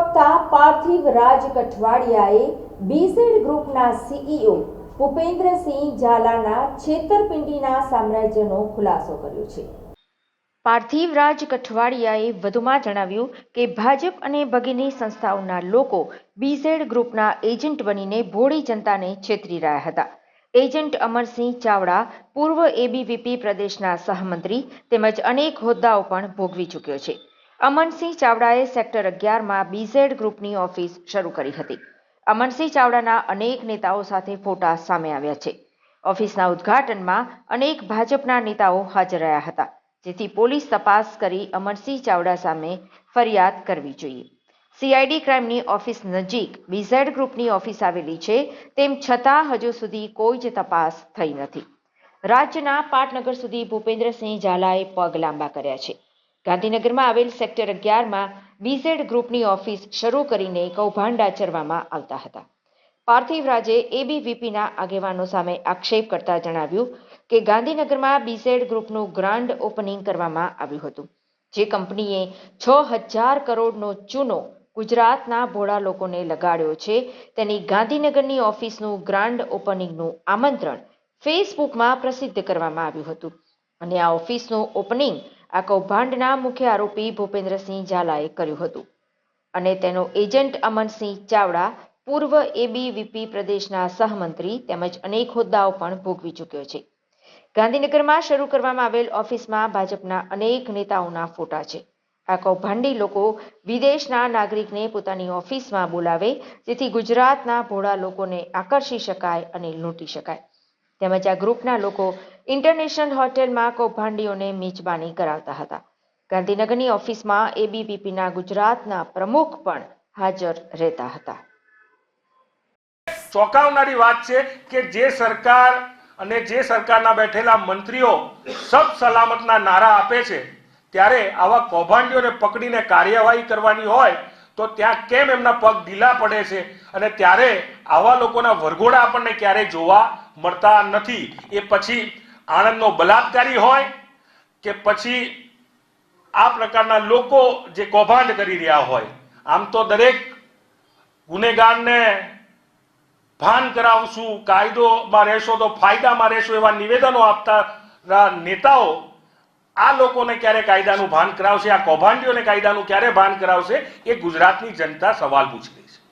પ્રવક્તા પાર્થિવ રાજ કઠવાડિયાએ બીઝેડ ગ્રુપના સીઈઓ ભૂપેન્દ્રસિંહ ઝાલાના છેતરપિંડીના સામ્રાજ્યનો ખુલાસો કર્યો છે. પાર્થિવ રાજ કઠવાડિયાએ વધુમાં જણાવ્યું કે ભાજપ અને ભગીની સંસ્થાઓના લોકો બીઝેડ ગ્રુપના એજન્ટ બનીને ભોળી જનતાને છેતરી રહ્યા હતા. એજન્ટ અમરસિંહ ચાવડા પૂર્વ એબીવીપી પ્રદેશના સહમંત્રી તેમજ અનેક હોદ્દાઓ પણ ભોગવી ચૂક્યો છે. અમનસિંહ ચાવડાએ સેક્ટર અગિયારમાં બીઝેડ ગ્રુપની ઓફિસ શરૂ કરી હતી. અમનસિંહ ચાવડાના અનેક નેતાઓ સાથે ફોટા સામે આવ્યા છે. ઓફિસના ઉદ્ઘાટનમાં અનેક ભાજપના નેતાઓ હાજર રહ્યા હતા. જેથી પોલીસ તપાસ કરી અમરસિંહ ચાવડા સામે ફરિયાદ કરવી જોઈએ. સીઆઈડી ક્રાઇમની ઓફિસ નજીક બીઝેડ ગ્રુપની ઓફિસ આવેલી છે, તેમ છતાં હજુ સુધી કોઈ જ તપાસ થઈ નથી. રાજ્યના પાટનગર સુધી ભૂપેન્દ્રસિંહ ઝાલાએ પગ લાંબા કર્યા છે. ગાંધીનગરમાં આવેલ સેક્ટર અગિયારમાં બીઝેડ ગ્રુપની ઓફિસ શરૂ કરીને કૌભાંડ આચરવામાં આવતા હતા. પાર્થિવ રાજે એબીવીપીના આગેવાનો સામે આક્ષેપ કરતા જણાવ્યું કે ગાંધીનગરમાં બીઝેડ ગ્રુપનું ગ્રાન્ડ ઓપનિંગ કરવામાં આવ્યું હતું, જે કંપનીએ છ હજાર કરોડનો ચૂનો ગુજરાતના ભોળા લોકોને લગાડ્યો છે. તેની ગાંધીનગરની ઓફિસનું ગ્રાન્ડ ઓપનિંગનું આમંત્રણ ફેસબુકમાં પ્રસિદ્ધ કરવામાં આવ્યું હતું અને આ ઓફિસનું ઓપનિંગ આ કૌભાંડના મુખ્ય આરોપી ભૂપેન્દ્રસિંહ ઝાલાએ કર્યું હતું. અને તેનો એજન્ટ અમનસિંહ ચાવડા પૂર્વ એબીવીપી પ્રદેશના સહમંત્રી તેમજ અનેક હોદ્દાઓ પણ ભોગવી ચૂક્યો છે. ગાંધીનગરમાં શરૂ કરવામાં આવેલ ઓફિસમાં ભાજપના અનેક નેતાઓના ફોટા છે. આ કૌભાંડી લોકો વિદેશના નાગરિકને પોતાની ઓફિસમાં બોલાવે, જેથી ગુજરાતના ભોળા લોકોને આકર્ષી શકાય અને લૂંટી શકાય. તેમજ આ ગ્રુપના લોકો ઇન્ટરનેશનલ હોટેલમાં કૌભાંડીઓને મેજબાની કરાવતા હતા. ગાંધીનગરની ઓફિસમાં એબીવીપીના ગુજરાતના પ્રમુખ પણ હાજર રહેતા હતા. ચોંકાવનારી વાત છે કે જે સરકાર અને જે સરકારના બેઠેલા મંત્રીઓ સબ સલામતના નારા આપે છે, ત્યારે આવા કૌભાંડીઓને પકડીને કાર્યવાહી કરવાની હોય તો ત્યાં કેમ એમના પગ ઢીલા પડે છે? અને ત્યારે આવા લોકોના વરઘોડા આપણને ક્યારેય જોવા મળતા નથી. એ પછી આણંદનો બલાત્કારી હોય કે પછી આ પ્રકારના લોકો જે કૌભાંડ કરી રહ્યા હોય. આમ તો દરેક ગુનેગારને ભાન કરાવશું કાયદોમાં રહેશો તો ફાયદામાં રહેશો એવા નિવેદનો આપતા નેતાઓ આ લોકોને ક્યારે કાયદાનું ભાન કરાવશે, આ કૌભાંડીઓને કાયદાનું ક્યારે ભાન કરાવશે, એ ગુજરાતની જનતા સવાલ પૂછે.